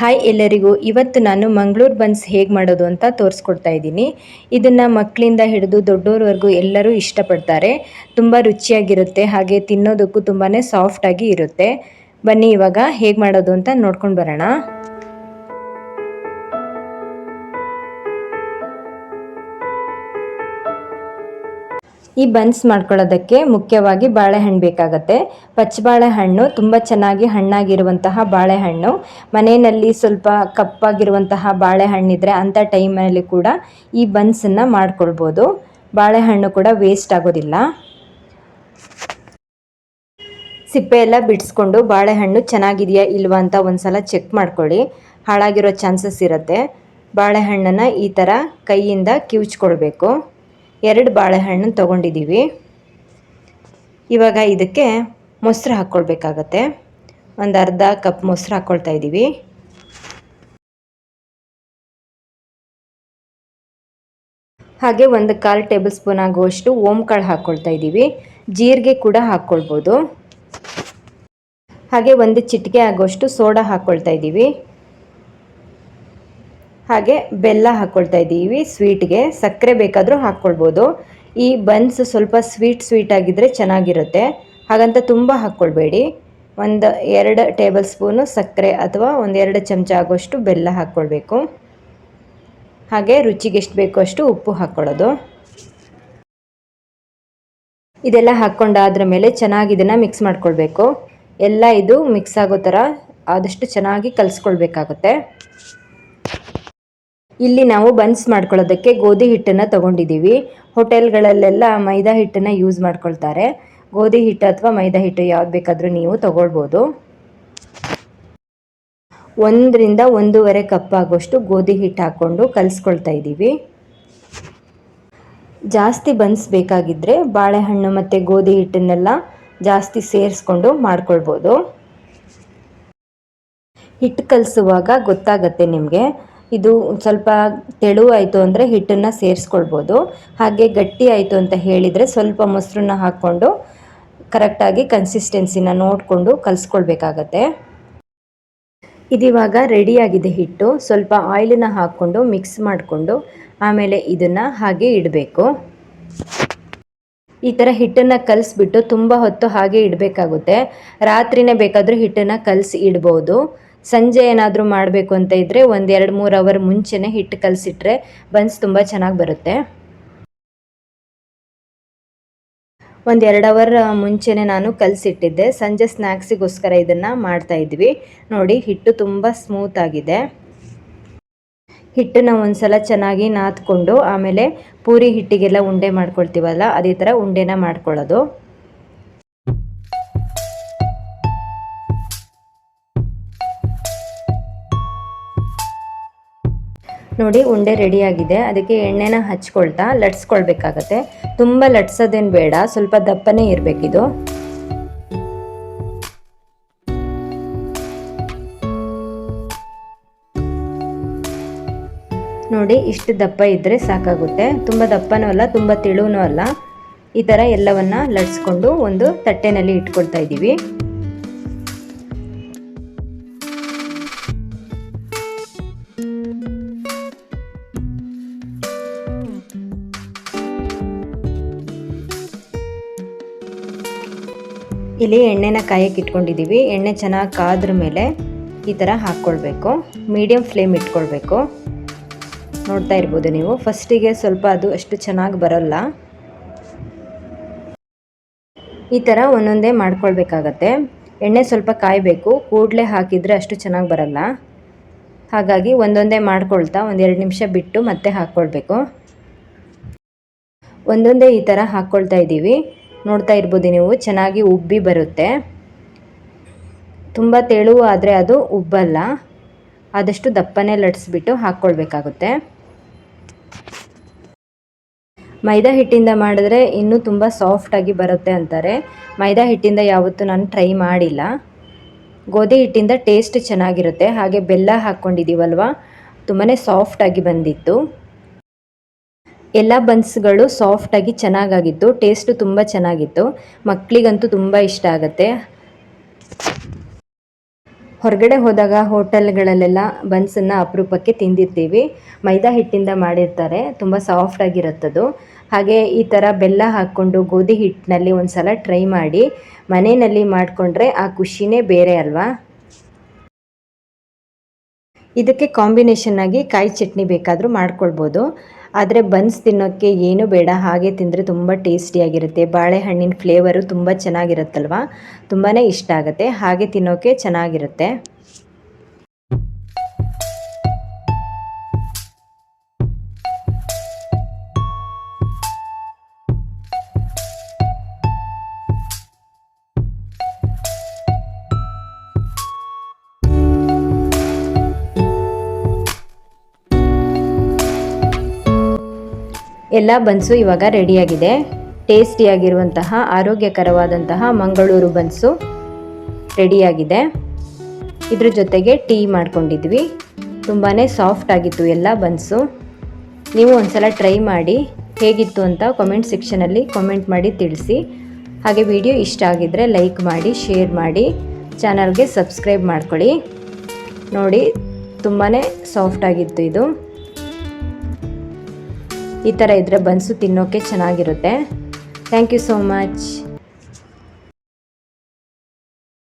Hi ಎಲ್ಲರಿಗೂ. ಇವತ್ತು ನಾನು ಮಂಗಳೂರು ಬನ್ಸ್ ಹೇಗೆ ಮಾಡೋದು ಅಂತ ತೋರಿಸ್ಕೊಡ್ತಾ ಇದ್ದೀನಿ. ಇದನ್ನು ಮಕ್ಕಳಿಂದ ಹಿಡಿದು ದೊಡ್ಡೋರ್ವರೆಗೂ ಎಲ್ಲರೂ ಇಷ್ಟಪಡ್ತಾರೆ. ತುಂಬ ರುಚಿಯಾಗಿರುತ್ತೆ, ಹಾಗೆ ತಿನ್ನೋದಕ್ಕೂ ತುಂಬಾ ಸಾಫ್ಟಾಗಿ ಇರುತ್ತೆ. ಬನ್ನಿ ಇವಾಗ ಹೇಗೆ ಮಾಡೋದು ಅಂತ ನೋಡ್ಕೊಂಡು ಬರೋಣ. ಈ ಬನ್ಸ್ ಮಾಡ್ಕೊಳ್ಳೋದಕ್ಕೆ ಮುಖ್ಯವಾಗಿ ಬಾಳೆಹಣ್ಣು ಬೇಕಾಗತ್ತೆ. ಪಚ್ಚ ಬಾಳೆಹಣ್ಣು ತುಂಬ ಚೆನ್ನಾಗಿ ಹಣ್ಣಾಗಿರುವಂತಹ ಬಾಳೆಹಣ್ಣು. ಮನೆಯಲ್ಲಿ ಸ್ವಲ್ಪ ಕಪ್ಪಾಗಿರುವಂತಹ ಬಾಳೆಹಣ್ಣಿದ್ರೆ ಅಂಥ ಟೈಮಲ್ಲಿ ಕೂಡ ಈ ಬನ್ಸನ್ನು ಮಾಡ್ಕೊಳ್ಬೋದು. ಬಾಳೆಹಣ್ಣು ಕೂಡ ವೇಸ್ಟ್ ಆಗೋದಿಲ್ಲ. ಸಿಪ್ಪೆ ಎಲ್ಲ ಬಿಡಿಸ್ಕೊಂಡು ಬಾಳೆಹಣ್ಣು ಚೆನ್ನಾಗಿದೆಯಾ ಇಲ್ವಾ ಅಂತ ಒಂದ್ಸಲ ಚೆಕ್ ಮಾಡ್ಕೊಳ್ಳಿ. ಹಾಳಾಗಿರೋ ಚಾನ್ಸಸ್ ಇರುತ್ತೆ. ಬಾಳೆಹಣ್ಣನ್ನು ಈ ಥರ ಕೈಯಿಂದ ಕಿವುಚ್ಕೊಳ್ಬೇಕು. ಎರಡು ಬಾಳೆಹಣ್ಣು ತೊಗೊಂಡಿದ್ದೀವಿ. ಇವಾಗ ಇದಕ್ಕೆ ಮೊಸರು ಹಾಕ್ಕೊಳ್ಬೇಕಾಗತ್ತೆ. ಒಂದು ಅರ್ಧ ಕಪ್ ಮೊಸರು ಹಾಕ್ಕೊಳ್ತಾ ಇದ್ದೀವಿ. ಹಾಗೆ ಒಂದು ಕಾಲು ಟೇಬಲ್ ಸ್ಪೂನ್ ಆಗುವಷ್ಟು ಕಾಳು ಹಾಕ್ಕೊಳ್ತಾ ಇದ್ದೀವಿ. ಜೀರಿಗೆ ಕೂಡ ಹಾಕ್ಕೊಳ್ಬೋದು. ಹಾಗೆ ಒಂದು ಚಿಟಿಕೆ ಆಗುವಷ್ಟು ಸೋಡಾ ಹಾಕ್ಕೊಳ್ತಾ ಇದ್ದೀವಿ. ಹಾಗೆ ಬೆಲ್ಲ ಹಾಕ್ಕೊಳ್ತಾ ಇದ್ದೀವಿ. ಸ್ವೀಟ್ಗೆ ಸಕ್ಕರೆ ಬೇಕಾದರೂ ಹಾಕ್ಕೊಳ್ಬೋದು ಈ ಬನ್ಸ್ ಸ್ವಲ್ಪ ಸ್ವೀಟ್ ಸ್ವೀಟ್ ಆಗಿದ್ದರೆ ಚೆನ್ನಾಗಿರುತ್ತೆ. ಹಾಗಂತ ತುಂಬ ಹಾಕ್ಕೊಳ್ಬೇಡಿ ಒಂದು ಎರಡು ಟೇಬಲ್ ಸ್ಪೂನು ಸಕ್ಕರೆ ಅಥವಾ ಒಂದು ಎರಡು ಚಮಚ ಆಗೋಷ್ಟು ಬೆಲ್ಲ ಹಾಕ್ಕೊಳ್ಬೇಕು ಹಾಗೆ ರುಚಿಗೆ ಎಷ್ಟು ಬೇಕೋ ಅಷ್ಟು ಉಪ್ಪು ಹಾಕ್ಕೊಳ್ಳೋದು ಇದೆಲ್ಲ ಹಾಕ್ಕೊಂಡಾದ್ರ ಮೇಲೆ ಚೆನ್ನಾಗಿ ಇದನ್ನು ಮಿಕ್ಸ್ ಮಾಡ್ಕೊಳ್ಬೇಕು. ಎಲ್ಲ ಇದು ಮಿಕ್ಸ್ ಆಗೋ ಥರ ಆದಷ್ಟು ಚೆನ್ನಾಗಿ ಕಲಿಸ್ಕೊಳ್ಬೇಕಾಗುತ್ತೆ. ಇಲ್ಲಿ ನಾವು ಬನ್ಸ್ ಮಾಡ್ಕೊಳ್ಳೋದಕ್ಕೆ ಗೋಧಿ ಹಿಟ್ಟನ್ನು ತಗೊಂಡಿದ್ದೀವಿ. ಹೋಟೆಲ್ಗಳಲ್ಲೆಲ್ಲ ಮೈದಾ ಹಿಟ್ಟನ್ನು ಯೂಸ್ ಮಾಡ್ಕೊಳ್ತಾರೆ. ಗೋಧಿ ಹಿಟ್ಟು ಅಥವಾ ಮೈದಾ ಹಿಟ್ಟು ಯಾವ್ದು ಬೇಕಾದರೂ ನೀವು ತಗೊಳ್ಬೋದು. ಒಂದರಿಂದ ಒಂದೂವರೆ ಕಪ್ ಆಗೋಷ್ಟು ಗೋಧಿ ಹಿಟ್ಟು ಹಾಕ್ಕೊಂಡು ಕಲಿಸ್ಕೊಳ್ತಾ ಇದ್ದೀವಿ. ಜಾಸ್ತಿ ಬನ್ಸ್ ಬೇಕಾಗಿದ್ದರೆ ಬಾಳೆಹಣ್ಣು ಮತ್ತು ಗೋಧಿ ಹಿಟ್ಟನ್ನೆಲ್ಲ ಜಾಸ್ತಿ ಸೇರಿಸ್ಕೊಂಡು ಮಾಡ್ಕೊಳ್ಬೋದು. ಹಿಟ್ಟು ಕಲಿಸುವಾಗ ಗೊತ್ತಾಗತ್ತೆ ನಿಮಗೆ. ಇದು ಸ್ವಲ್ಪ ತೆಳು ಆಯಿತು ಅಂದರೆ ಹಿಟ್ಟನ್ನು ಸೇರಿಸ್ಕೊಳ್ಬೋದು. ಹಾಗೆ ಗಟ್ಟಿ ಆಯಿತು ಅಂತ ಹೇಳಿದರೆ ಸ್ವಲ್ಪ ಮೊಸರನ್ನ ಹಾಕ್ಕೊಂಡು ಕರೆಕ್ಟಾಗಿ ಕನ್ಸಿಸ್ಟೆನ್ಸಿನ ನೋಡಿಕೊಂಡು ಕಲಿಸ್ಕೊಳ್ಬೇಕಾಗತ್ತೆ. ಇದಿವಾಗ ರೆಡಿಯಾಗಿದೆ ಹಿಟ್ಟು. ಸ್ವಲ್ಪ ಆಯಿಲನ್ನ ಹಾಕ್ಕೊಂಡು ಮಿಕ್ಸ್ ಮಾಡಿಕೊಂಡು ಆಮೇಲೆ ಇದನ್ನು ಹಾಗೆ ಇಡಬೇಕು. ಈ ಥರ ಹಿಟ್ಟನ್ನು ಕಲಿಸ್ಬಿಟ್ಟು ತುಂಬ ಹೊತ್ತು ಹಾಗೆ ಇಡಬೇಕಾಗುತ್ತೆ. ರಾತ್ರಿನೇ ಬೇಕಾದರೂ ಹಿಟ್ಟನ್ನು ಕಲಸಿ ಇಡ್ಬೋದು. ಸಂಜೆ ಏನಾದರೂ ಮಾಡಬೇಕು ಅಂತ ಇದ್ದರೆ ಒಂದು ಎರಡು ಮೂರು ಅವರ್ ಮುಂಚೆನೇ ಹಿಟ್ಟು ಕಲಸಿಟ್ರೆ ಬನ್ಸ್ ತುಂಬ ಚೆನ್ನಾಗಿ ಬರುತ್ತೆ. ಒಂದು ಎರಡು ಅವರ್ ಮುಂಚೆನೇ ನಾನು ಕಲಸಿಟ್ಟಿದ್ದೆ. ಸಂಜೆ ಸ್ನ್ಯಾಕ್ಸಿಗೋಸ್ಕರ ಇದನ್ನು ಮಾಡ್ತಾ ಇದ್ವಿ. ನೋಡಿ, ಹಿಟ್ಟು ತುಂಬ ಸ್ಮೂತ್ ಆಗಿದೆ. ಹಿಟ್ಟನ್ನ ಒಂದ್ಸಲ ಚೆನ್ನಾಗಿ ನಾದ್ಕೊಂಡು ಆಮೇಲೆ ಪೂರಿ ಹಿಟ್ಟಿಗೆಲ್ಲ ಉಂಡೆ ಮಾಡ್ಕೊಳ್ತೀವಲ್ಲ, ಅದೇ ಥರ ಉಂಡೆನ ಮಾಡ್ಕೊಳ್ಳೋದು. ನೋಡಿ ಉಂಡೆ ರೆಡಿಯಾಗಿದೆ. ಅದಕ್ಕೆ ಎಣ್ಣೆನ ಹಚ್ಕೊಳ್ತಾ ಲಟ್ಸ್ಕೊಳ್ಬೇಕಾಗತ್ತೆ. ತುಂಬ ಲಟ್ಸೋದೇನು ಬೇಡ, ಸ್ವಲ್ಪ ದಪ್ಪನೇ ಇರಬೇಕಿದು. ನೋಡಿ ಇಷ್ಟು ದಪ್ಪ ಇದ್ದರೆ ಸಾಕಾಗುತ್ತೆ. ತುಂಬ ದಪ್ಪನೂ ಅಲ್ಲ, ತುಂಬ ತಿಳುವೂ ಅಲ್ಲ. ಈ ಥರ ಎಲ್ಲವನ್ನು ಲಟ್ಸ್ಕೊಂಡು ಒಂದು ತಟ್ಟೆನಲ್ಲಿ ಇಟ್ಕೊಳ್ತಾ ಇದ್ದೀವಿ. ಇಲ್ಲಿ ಎಣ್ಣೆನ ಕಾಯಕ್ಕೆ ಇಟ್ಕೊಂಡಿದ್ದೀವಿ. ಎಣ್ಣೆ ಚೆನ್ನಾಗಿ ಕಾದ್ರ ಮೇಲೆ ಈ ಥರ ಹಾಕ್ಕೊಳ್ಬೇಕು. ಮೀಡಿಯಮ್ ಫ್ಲೇಮ್ ಇಟ್ಕೊಳ್ಬೇಕು. ನೋಡ್ತಾ ಇರ್ಬೋದು ನೀವು. ಫಸ್ಟಿಗೆ ಸ್ವಲ್ಪ ಅದು ಅಷ್ಟು ಚೆನ್ನಾಗಿ ಬರೋಲ್ಲ. ಈ ಥರ ಒಂದೊಂದೇ ಮಾಡ್ಕೊಳ್ಬೇಕಾಗತ್ತೆ. ಎಣ್ಣೆ ಸ್ವಲ್ಪ ಕಾಯಬೇಕು. ಕೂಡಲೇ ಹಾಕಿದರೆ ಅಷ್ಟು ಚೆನ್ನಾಗಿ ಬರಲ್ಲ. ಹಾಗಾಗಿ ಒಂದೊಂದೇ ಮಾಡ್ಕೊಳ್ತಾ ಒಂದೆರಡು ನಿಮಿಷ ಬಿಟ್ಟು ಮತ್ತೆ ಹಾಕ್ಕೊಳ್ಬೇಕು. ಒಂದೊಂದೇ ಈ ಥರ ಹಾಕ್ಕೊಳ್ತಾ ಇದ್ದೀವಿ. ನೋಡ್ತಾ ಇರ್ಬೋದು ನೀವು, ಚೆನ್ನಾಗಿ ಉಬ್ಬಿ ಬರುತ್ತೆ. ತುಂಬ ತೆಳುವು ಆದರೆ ಅದು ಉಬ್ಬಲ್ಲ. ಆದಷ್ಟು ದಪ್ಪನೇ ಲಟ್ಸ್ಬಿಟ್ಟು ಹಾಕ್ಕೊಳ್ಬೇಕಾಗುತ್ತೆ. ಮೈದಾ ಹಿಟ್ಟಿಂದ ಮಾಡಿದ್ರೆ ಇನ್ನೂ ತುಂಬ ಸಾಫ್ಟಾಗಿ ಬರುತ್ತೆ ಅಂತಾರೆ. ಮೈದಾ ಹಿಟ್ಟಿಂದ ಯಾವತ್ತೂ ನಾನು ಟ್ರೈ ಮಾಡಿಲ್ಲ. ಗೋಧಿ ಹಿಟ್ಟಿಂದ ಟೇಸ್ಟ್ ಚೆನ್ನಾಗಿರುತ್ತೆ. ಹಾಗೆ ಬೆಲ್ಲ ಹಾಕ್ಕೊಂಡಿದ್ದೀವಲ್ವ ತುಂಬಾ ಸಾಫ್ಟಾಗಿ ಬಂದಿತ್ತು. ಎಲ್ಲ ಬನ್ಸ್ಗಳು ಸಾಫ್ಟಾಗಿ ಚೆನ್ನಾಗಾಗಿತ್ತು ಟೇಸ್ಟು ತುಂಬ ಚೆನ್ನಾಗಿತ್ತು. ಮಕ್ಕಳಿಗಂತೂ ತುಂಬ ಇಷ್ಟ ಆಗುತ್ತೆ. ಹೊರಗಡೆ ಹೋದಾಗ ಹೋಟೆಲ್ಗಳಲ್ಲೆಲ್ಲ ಬನ್ಸನ್ನು ಅಪರೂಪಕ್ಕೆ ತಿಂದಿರ್ತೀವಿ. ಮೈದಾ ಹಿಟ್ಟಿಂದ ಮಾಡಿರ್ತಾರೆ, ತುಂಬ ಸಾಫ್ಟ್ ಆಗಿರುತ್ತದು. ಹಾಗೆ ಈ ಥರ ಬೆಲ್ಲ ಹಾಕ್ಕೊಂಡು ಗೋಧಿ ಹಿಟ್ಟಿನಲ್ಲಿ ಒಂದು ಸಲ ಟ್ರೈ ಮಾಡಿ, ಮನೆಯಲ್ಲಿ ಮಾಡಿಕೊಂಡ್ರೆ ಆ ಖುಷಿನೇ ಬೇರೆ ಅಲ್ವಾ? ಇದಕ್ಕೆ ಕಾಂಬಿನೇಷನ್ ಆಗಿ ಕಾಯಿ ಚಟ್ನಿ ಬೇಕಾದರೂ ಮಾಡ್ಕೊಳ್ಬೋದು. ಆದರೆ ಬನ್ಸ್ ತಿನ್ನೋಕ್ಕೆ ಏನು ಬೇಡ, ಹಾಗೆ ತಿಂದರೆ ತುಂಬ ಟೇಸ್ಟಿಯಾಗಿರುತ್ತೆ. ಬಾಳೆಹಣ್ಣಿನ ಫ್ಲೇವರು ತುಂಬ ಚೆನ್ನಾಗಿರುತ್ತಲ್ವ? ತುಂಬಾ ಇಷ್ಟ ಆಗುತ್ತೆ. ಹಾಗೆ ತಿನ್ನೋಕ್ಕೆ ಚೆನ್ನಾಗಿರುತ್ತೆ. ಎಲ್ಲ ಬನ್ಸು ಇವಾಗ ರೆಡಿಯಾಗಿದೆ. ಟೇಸ್ಟಿಯಾಗಿರುವಂತಹ, ಆರೋಗ್ಯಕರವಾದಂತಹ ಮಂಗಳೂರು ಬನ್ಸು ರೆಡಿಯಾಗಿದೆ. ಇದ್ರ ಜೊತೆಗೆ ಟೀ ಮಾಡ್ಕೊಂಡಿದ್ವಿ. ತುಂಬಾ ಸಾಫ್ಟ್ ಆಗಿತ್ತು ಎಲ್ಲ ಬನ್ಸು. ನೀವು ಒಂದ್ಸಲ ಟ್ರೈ ಮಾಡಿ, ಹೇಗಿತ್ತು ಅಂತ ಕಾಮೆಂಟ್ ಸೆಕ್ಷನಲ್ಲಿ ಕಾಮೆಂಟ್ ಮಾಡಿ ತಿಳಿಸಿ. ಹಾಗೆ ವಿಡಿಯೋ ಇಷ್ಟ ಆಗಿದ್ದರೆ ಲೈಕ್ ಮಾಡಿ ಶೇರ್ ಮಾಡಿ ಚಾನಲ್ಗೆ ಸಬ್ಸ್ಕ್ರೈಬ್ ಮಾಡ್ಕೊಳ್ಳಿ. ನೋಡಿ ತುಂಬಾ ಸಾಫ್ಟ್ ಆಗಿತ್ತು ಇದು. ಈ ಥರ ಇದ್ದರೆ ಬನ್ಸು ತಿನ್ನೋಕ್ಕೆ ಚೆನ್ನಾಗಿರುತ್ತೆ. Thank you so much